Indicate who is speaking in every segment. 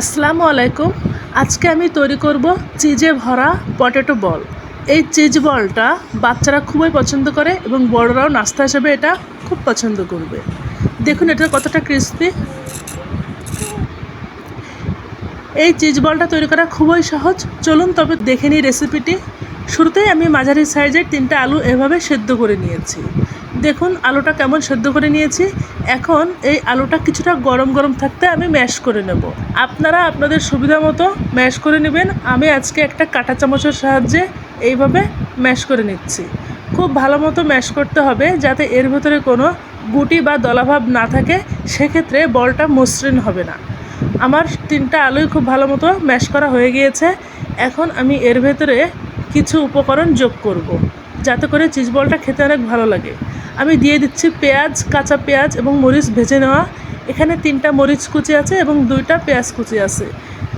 Speaker 1: আসসালামু আলাইকুম। আজকে আমি তৈরি করব চিজে ভরা পটেটো বল। এই চিজ বলটা বাচ্চারা খুবই পছন্দ করে এবং বড়রাও নাস্তা হিসেবে এটা খুব পছন্দ করবে। দেখুন এটা কতটা ক্রিস্পি এই চিজ বলটা তৈরি করা খুবই সহজ। চলুন তবে দেখে নিই রেসিপিটি শুরুতেই আমি মাঝারি সাইজের তিনটা আলু এভাবে সেদ্ধ করে নিয়েছি। দেখুন, আলুটা কেমন সেদ্ধ করে নিয়েছি। এখন এই আলুটা কিছুটা গরম গরম থাকতে আমি ম্যাশ করে নেব। আপনারা আপনাদের সুবিধা মতো ম্যাশ করে নেবেন। আমি আজকে একটা কাঁটা চামচের সাহায্যে এইভাবে ম্যাশ করে নিচ্ছি। খুব ভালো মতো ম্যাশ করতে হবে যাতে এর ভেতরে কোনো গুটি বা দলাভাব না থাকে। সেক্ষেত্রে বলটা মসৃণ হবে না। আমার তিনটা আলুই খুব ভালো মতো ম্যাশ করা হয়ে গিয়েছে। এখন আমি এর ভেতরে কিছু উপকরণ যোগ করব। যাতে করে চিজ বলটা খেতে অনেক ভালো লাগে। আমি দিয়ে দিচ্ছি পেঁয়াজ, কাঁচা পেঁয়াজ এবং মরিচ ভেজে নেওয়া। এখানে তিনটা মরিচ কুচি আছে এবং দুইটা পেঁয়াজ কুচি আছে।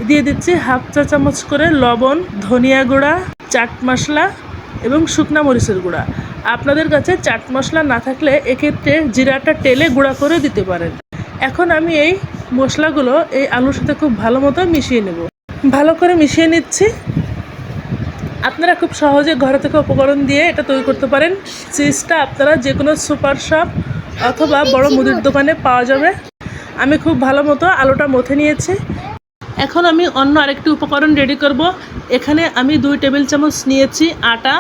Speaker 1: দিয়ে দিচ্ছি হাফ চা চামচ করে লবণ, ধনিয়া গুঁড়া, চাট মশলা এবং শুকনা মরিচের গুঁড়া। আপনাদের কাছে চাট মশলা না থাকলে এক্ষেত্রে জিরাটা টেলে গুঁড়া করে দিতে পারেন। এখন আমি এই মশলাগুলো এই আলুর সাথে খুব ভালো মতো মিশিয়ে নেব। ভালো করে মিশিয়ে নিচ্ছি। আপনারা খুব সহজে ঘরে থেকে উপকরণ দিয়ে এটা তৈরি করতে পারেন। চিজটা আপনারা যে কোনো সুপার শপ অথবা বড় মুদির দোকানে পাওয়া যাবে। আমি খুব ভালো মতো আলুটা মথে নিয়েছি। এখন আমি অন্য আরেকটি উপকরণ রেডি করব। এখানে আমি দুই টেবিল চামচ নিয়েছি আটা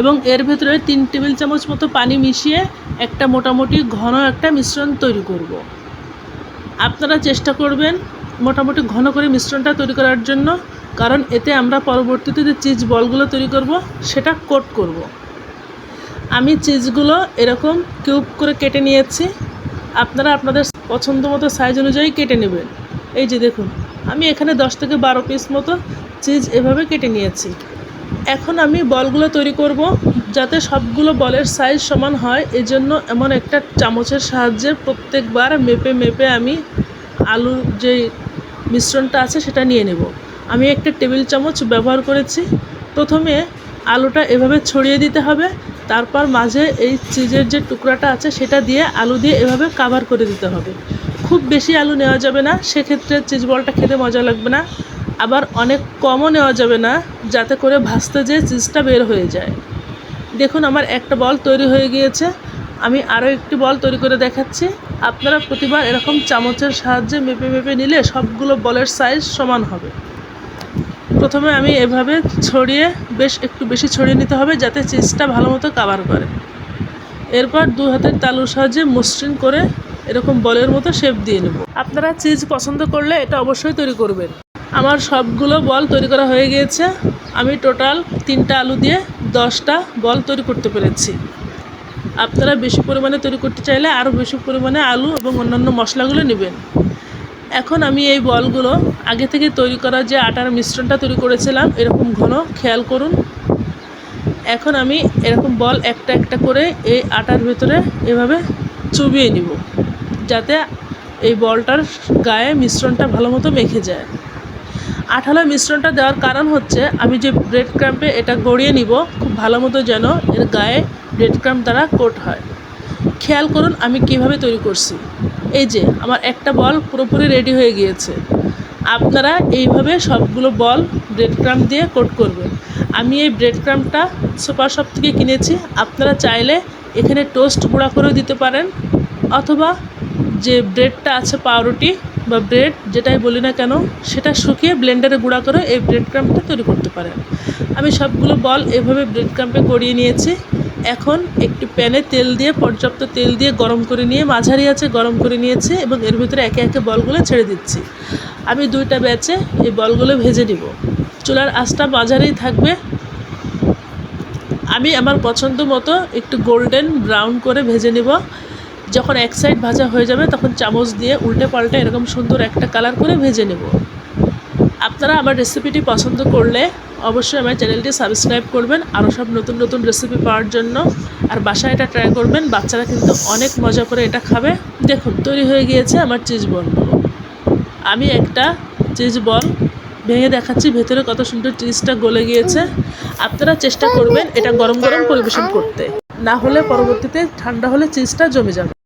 Speaker 1: এবং এর ভেতরে তিন টেবিল চামচ মতো পানি মিশিয়ে একটা মোটামুটি ঘন একটা মিশ্রণ তৈরি করব। আপনারা চেষ্টা করবেন মোটামুটি ঘন করে মিশ্রণটা তৈরি করার জন্য। কারণ এতে আমরা পরবর্তীতে যে চিজ বলগুলো তৈরি করব, সেটা কোট করব। আমি চিজগুলো এরকম কিউব করে কেটে নিয়েছি। আপনারা আপনাদের পছন্দ মতো সাইজ অনুযায়ী কেটে নেবেন। এই যে দেখুন, আমি এখানে দশ থেকে বারো পিস মতো চিজ এভাবে কেটে নিয়েছি। এখন আমি বলগুলো তৈরি করব, যাতে সবগুলো বলের সাইজ সমান হয়। এজন্য এমন একটা চামচের সাহায্যে প্রত্যেকবার মেপে মেপে আমি আলুর যে মিশ্রণটা আছে, সেটা নিয়ে নেব। আমি একটা টেবিল চামচ ব্যবহার করেছি। প্রথমে আলুটা এভাবে ছড়িয়ে দিতে হবে। তারপর মাঝে এই চিজের যে টুকরাটা আছে, সেটা দিয়ে আলু দিয়ে এভাবে কাভার করে দিতে হবে। খুব বেশি আলু নেওয়া যাবে না, সেক্ষেত্রে চিজ বলটা খেতে মজা লাগবে না। আবার অনেক কমও নেওয়া যাবে না, যাতে করে ভাজতে যে চিজটা বের হয়ে যায়। দেখুন, আমার একটা বল তৈরি হয়ে গিয়েছে। আমি আরও একটি বল তৈরি করে দেখাচ্ছি। আপনারা প্রতিবার এরকম চামচের সাহায্যে মেপে মেপে নিলে সবগুলো বলের সাইজ সমান হবে। প্রথমে আমি এভাবে ছড়িয়ে বেশ একটু বেশি ছড়িয়ে নিতে হবে যাতে চিজটা ভালো মতো কাভার করে। এরপর দু হাতের তালুর সাহায্যে মসৃণ করে এরকম বলের মতো শেপ দিয়ে নেব। আপনারা চিজ পছন্দ করলে এটা অবশ্যই তৈরি করবেন। আমার সবগুলো বল তৈরি করা হয়ে গিয়েছে। আমি টোটাল তিনটা আলু দিয়ে দশটা বল তৈরি করতে পেরেছি। আপনারা বেশি পরিমাণে তৈরি করতে চাইলে আরও বেশি পরিমাণে আলু এবং অন্যান্য মশলাগুলো নেবেন। এখন আমি এই বলগুলো আগে থেকে তৈরি করা যে আটার মিশ্রণটা তৈরি করেছিলাম, এরকম ঘন, খেয়াল করুন। এখন আমি এরকম বল একটা একটা করে এই আটার ভেতরে এভাবে চুবিয়ে নিব, যাতে এই বলটার গায়ে মিশ্রণটা ভালো মতো মেখে যায়। আঠালো মিশ্রণটা দেওয়ার কারণ হচ্ছে, আমি যে ব্রেড ক্রাম্পে এটা গড়িয়ে নিব, খুব ভালো মতো যেন এর গায়ে ব্রেড ক্রাম্প দ্বারা কোট হয়। খেয়াল করুন আমি কীভাবে তৈরি করছি। এই যে, আমার একটা বল পুরোপুরি রেডি হয়ে গিয়েছে। আপনারা এইভাবে সবগুলো বল ব্রেড ক্রাম্প দিয়ে কোট করবেন। আমি এই ব্রেড ক্রাম্পটা সুপার শপ থেকে কিনেছি। আপনারা চাইলে এখানে টোস্ট গুঁড়া করেও দিতে পারেন, অথবা যে ব্রেডটা আছে পাউরুটি বা ব্রেড যেটাই বলি না কেন, সেটা শুকিয়ে ব্লেন্ডারে গুঁড়া করে এই ব্রেড ক্রাম্পটা তৈরি করতে পারেন। আমি সবগুলো বল এভাবে ব্রেড ক্রাম্পে গড়িয়ে নিয়েছি। এখন একটি প্যানে তেল দিয়ে, পর্যাপ্ত তেল দিয়ে গরম করে নিয়ে, মাঝারি আছে গরম করে নিয়েছি এবং এর ভিতরে একে একে বলগুলো ছেড়ে দিচ্ছি। আমি দুইটা ব্যাচে এই বলগুলো ভেজে নিব। চুলার আঁচটা মাঝারেই থাকবে। আমি আমার পছন্দ মতো একটু গোল্ডেন ব্রাউন করে ভেজে নিব। যখন এক সাইড ভাজা হয়ে যাবে, তখন চামচ দিয়ে উল্টে পাল্টে এরকম সুন্দর একটা কালার করে ভেজে নেব। আপনারা আমার রেসিপিটি পছন্দ করলে অবশ্যই আমার চ্যানেলটি সাবস্ক্রাইব করবেন, আরও সব নতুন নতুন রেসিপি পাওয়ার জন্য। আর বাসায় এটা ট্রাই করবেন, বাচ্চারা কিন্তু অনেক মজা করে এটা খাবে। দেখুন, তৈরি হয়ে গিয়েছে আমার চিজ বলগুলো আমি একটা চিজ বল ভেঙে দেখাচ্ছি, ভেতরে কত সুন্দর চিজটা গলে গিয়েছে। আপনারা চেষ্টা করবেন এটা গরম গরম পরিবেশন করতে। না হলে পরবর্তীতে ঠান্ডা হলে চিজটা জমে যাবে।